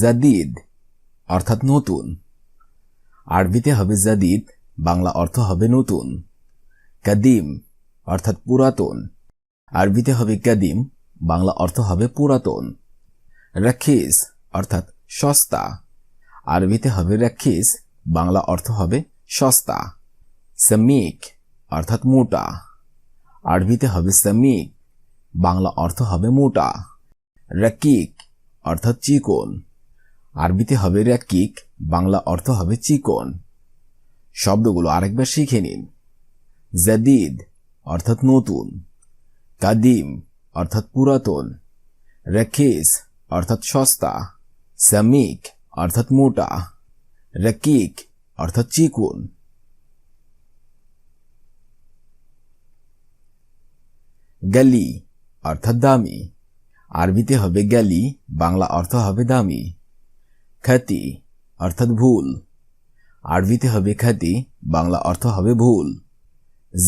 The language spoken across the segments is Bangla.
জাদিদ, অর্থাৎ নতুন। আরবিতে হবে জাদিদ, বাংলা অর্থ হবে নতুন। কাদিম, অর্থাৎ পুরাতন। আরবিতে হবে কাদিম, বাংলা অর্থ হবে পুরাতন। রাখিস অর্থাৎ সস্তা। আরবিতে হবে রাখিস বাংলা অর্থ হবে সস্তা। সামিক, অর্থাৎ মোটা। আরবিতে হবে সামিক, বাংলা অর্থ হবে মোটা। রাকিক, অর্থাৎ চিকন। আরবিতে হবে রাকিক বাংলা অর্থ হবে চিকন। শব্দগুলো আরেকবার শিখে নিন। জাদিদ, অর্থাৎ নতুন। কাদিম, অর্থাৎ পুরাতন। রাখিস অর্থাৎ সস্তা। সামিক, অর্থাৎ মোটা। রাকিক অর্থাৎ চিকুন। গালি অর্থাৎ দামি। আরবিতে হবে গালি বাংলা অর্থ হবে দামি। খ্যাতি অর্থাৎ ভুল। আরবিতে হবে খ্যাতি, বাংলা অর্থ হবে ভুল।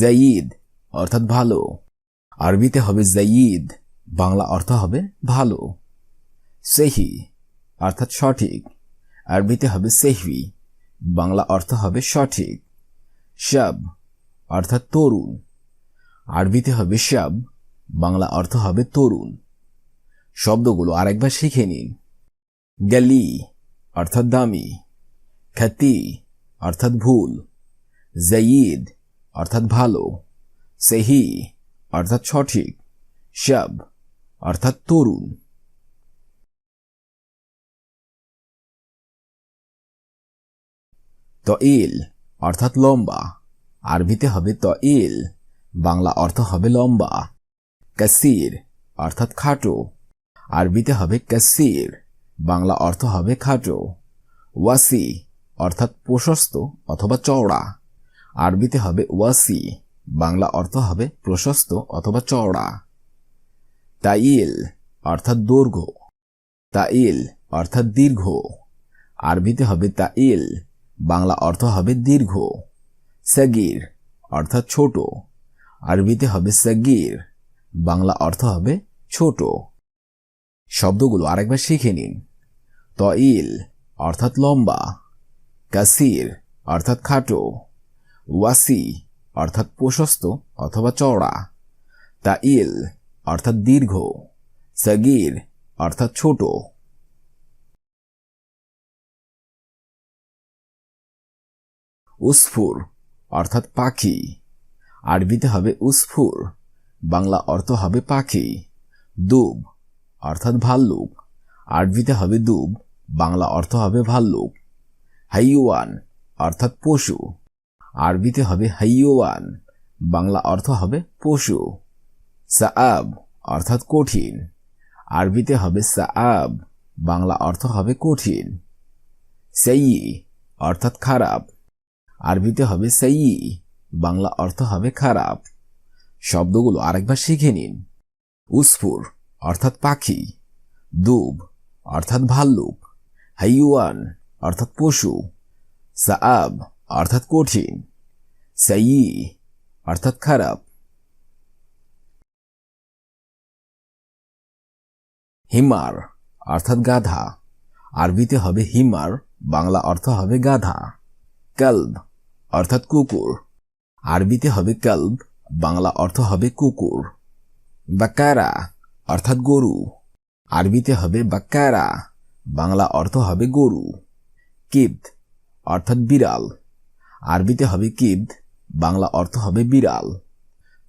জাইদ অর্থাৎ ভালো। আরবিতে হবে জাইদ বাংলা অর্থ হবে ভালো। সেহি অর্থাৎ সঠিক। আরবিতে হবে সেহবি বাংলা অর্থ হবে সঠিক। শাব অর্থাৎ তরুণ। আরবিতে হবে শাব, বাংলা অর্থ হবে তরুণ। শব্দগুলো আরেকবার শিখে নিন। গালি অর্থাৎ দামি, খ্যাতি অর্থাৎ ভুল জাইদ অর্থাৎ ভালো, সেহি অর্থাৎ সঠিক শাব অর্থাৎ তরুণ। তইল অর্থাৎ লম্বা, আরবিতে হবে তইল, বাংলা অর্থ হবে লম্বা। কাসির অর্থাৎ খাটো, আরবিতে হবে কাসির। বাংলা অর্থ হবে খাটো। ওয়াসি অর্থাৎ প্রশস্ত অথবা চওড়া। আরবিতে হবে ওয়াসি, বাংলা অর্থ হবে প্রশস্ত অথবা চওড়া। তাইল অর্থাৎ দৈর্ঘ্য। তাইল অর্থাৎ দীর্ঘ। আরবিতে হবে তাইল, বাংলা অর্থ হবে দীর্ঘ। সাগির অর্থাৎ ছোট। আরবিতে হবে সাগির, বাংলা অর্থ হবে ছোট। শব্দগুলো আরেকবার শিখে নিন। তইল, অর্থাৎ লম্বা, কাসির, অর্থাৎ খাটো, ওয়াসি, অর্থাৎ প্রশস্ত অথবা চওড়া, তাইল, অর্থাৎ দীর্ঘ, সাগির, অর্থাৎ ছোট। উসফুর, অর্থাৎ পাখি, আরবিতে হবে উসফুর, বাংলা অর্থ হবে পাখি, দুব, অর্থাৎ ভাল্লুক, আরবিতে হবে দুব। বাংলা অর্থ হবে ভাল্লুক। হাইওয়ান অর্থাৎ পশু। আরবিতে হবে হাইওয়ান, বাংলা অর্থ হবে পশু। সাআব অর্থাৎ কঠিন। আরবিতে হবে সাআব, বাংলা অর্থ হবে কঠিন। সেই অর্থাৎ খারাপ। আরবিতে হবে সেই বাংলা অর্থ হবে খারাপ। শব্দগুলো আরেকবার শিখে নিন। উসফুর অর্থাৎ পাখি। দুব অর্থাৎ ভাল্লুক। হাইওয়ান অর্থাৎ পশু। সাআব অর্থাৎ কঠিন। সাই অর্থাৎ খারাপ। হিমার অর্থাৎ গাধা। আরবিতে হবে হিমার, বাংলা অর্থ হবে গাধা। কল্ব অর্থাৎ কুকুর। আরবিতে হবে কল্ব, বাংলা অর্থ হবে কুকুর। বাকারা অর্থাৎ গরু। আরবিতে হবে বাকারা। বাংলা অর্থ হবে গরু। কিদ অর্থাৎ বিড়াল। আরবিতে হবে কিদ বাংলা অর্থ হবে বিড়াল।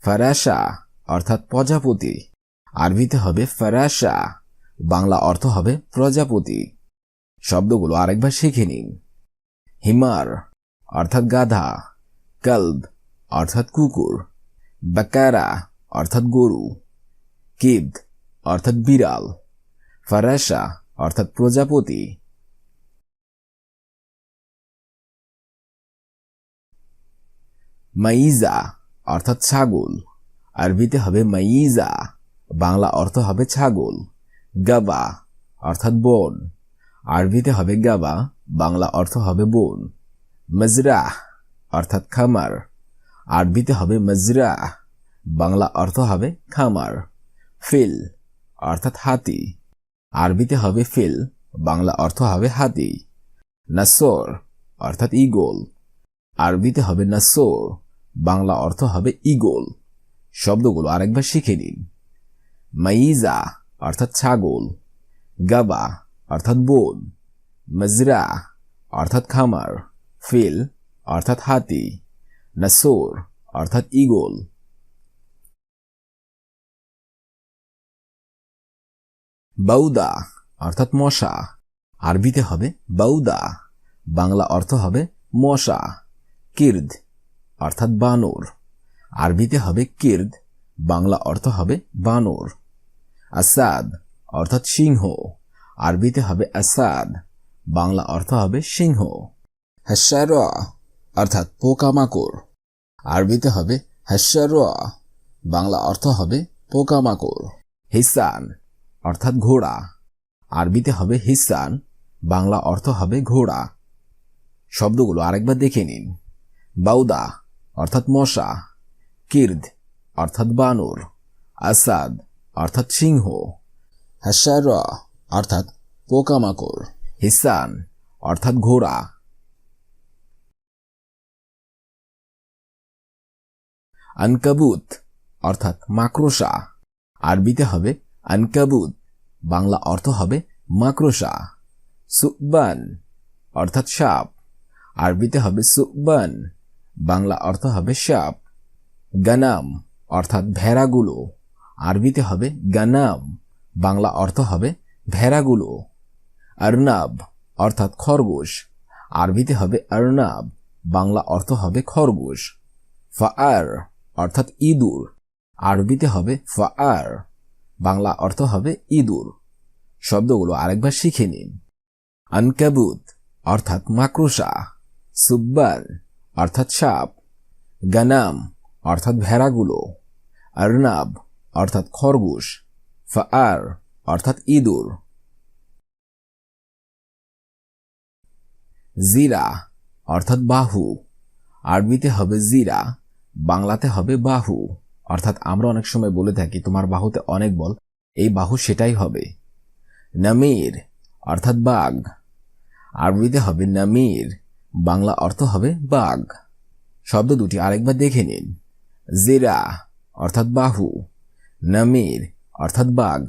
ফারাসা অর্থাৎ প্রজাপতি। আরবিতে হবে ফারাসা বাংলা অর্থ হবে প্রজাপতি। শব্দগুলো আরেকবার শিখে নিন। হিমার, অর্থাৎ গাধা। কল্ব, অর্থাৎ কুকুর। বাকারা, অর্থাৎ গরু। কিদ অর্থাৎ বিড়াল। ফারাসা অর্থাৎ প্রজাপতি। মাইজা, অর্থাৎ ছাগল। আরবিতে হবে মাইজা, বাংলা অর্থ হবে ছাগল। গাবা, অর্থাৎ বন। আরবিতে হবে গাবা, বাংলা অর্থ হবে বন। মজরা অর্থাৎ খামার। আরবিতে হবে মজরা বাংলা অর্থ হবে খামার। ফিল, অর্থাৎ হাতি। আরবিতে হবে ফিল, বাংলা অর্থ হবে হাতি নাসর, অর্থাৎ ইগল আরবিতে হবে নাসর, বাংলা অর্থ হবে ইগল শব্দগুলো আরেকবার শিখে নিন। মাইজা, অর্থাৎ ছাগল। গাবা, অর্থাৎ বোন। মজরা, অর্থাৎ খামার। ফিল, অর্থাৎ হাতি। নাসোর, অর্থাৎ ইগল বৌদা অর্থাৎ মশা। আরবিতে হবে বৌদা বাংলা অর্থ হবে মশা, কির্দ, অর্থাৎ বানর। আরবিতে হবে কির্দ, বাংলা অর্থ হবে বানর। আসাদ, অর্থাৎ সিংহ। আরবিতে হবে আসাদ, বাংলা অর্থ হবে সিংহ। হাস্যার অর্থাৎ পোকামাকড়। আরবিতে হবে হাস্যার বাংলা অর্থ হবে পোকামাকড়। হিসান অর্থাৎ ঘোড়া। আরবিতে হবে হিসান, বাংলা অর্থ হবে ঘোড়া। শব্দগুলো আরেকবার দেখে নিন। বাউদা অর্থাৎ মশা। কির্দ অর্থাৎ বানর। আসাদ অর্থাৎ সিংহ। হাস্যার অর্থাৎ পোকামাকড়। হিসান অর্থাৎ ঘোড়া। আনকাবুত অর্থাৎ মাকড়সা। আরবিতে হবে আনকাবুত বাংলা অর্থ হবে মাকড়সা। সুবান অর্থাৎ সাপ। আরবিতে হবে সুবান বাংলা অর্থ হবে সাপ। গানাম, অর্থাৎ ভেড়াগুলো। আরবিতে হবে গানাম, বাংলা অর্থ হবে ভেড়াগুলো। আরনাব, অর্থাৎ খরগোশ। আরবিতে হবে আরনাব, বাংলা অর্থ হবে খরগোশ। ফাআর, অর্থাৎ ইঁদুর। আরবিতে হবে ফাআর। বাংলা অর্থ হবে ইঁদুর। শব্দগুলো আরেকবার শিখে নিন। আনকাবুত, অর্থাৎ মাকড়সা। সুব্বার, অর্থাৎ সাপ। গানাম, অর্থাৎ ভেড়াগুলো। আরনাব, অর্থাৎ খরগোশ। ফাআর, অর্থাৎ ইঁদুর। জিরা, অর্থাৎ বাহু। আরবিতে হবে জিরা, বাংলাতে হবে বাহু। অর্থাৎ আমরা অনেক সময় বলে থাকি, তোমার বাহুতে অনেক বল, এই বাহু সেটাই হবে। নামির অর্থাৎ বাঘ। আরবিতে হবে, নামির বাংলা অর্থ হবে, বাঘ শব্দ দুটি আরেকবার দেখে নিন। জিরা অর্থাৎ বাহু। নামির অর্থাৎ বাঘ।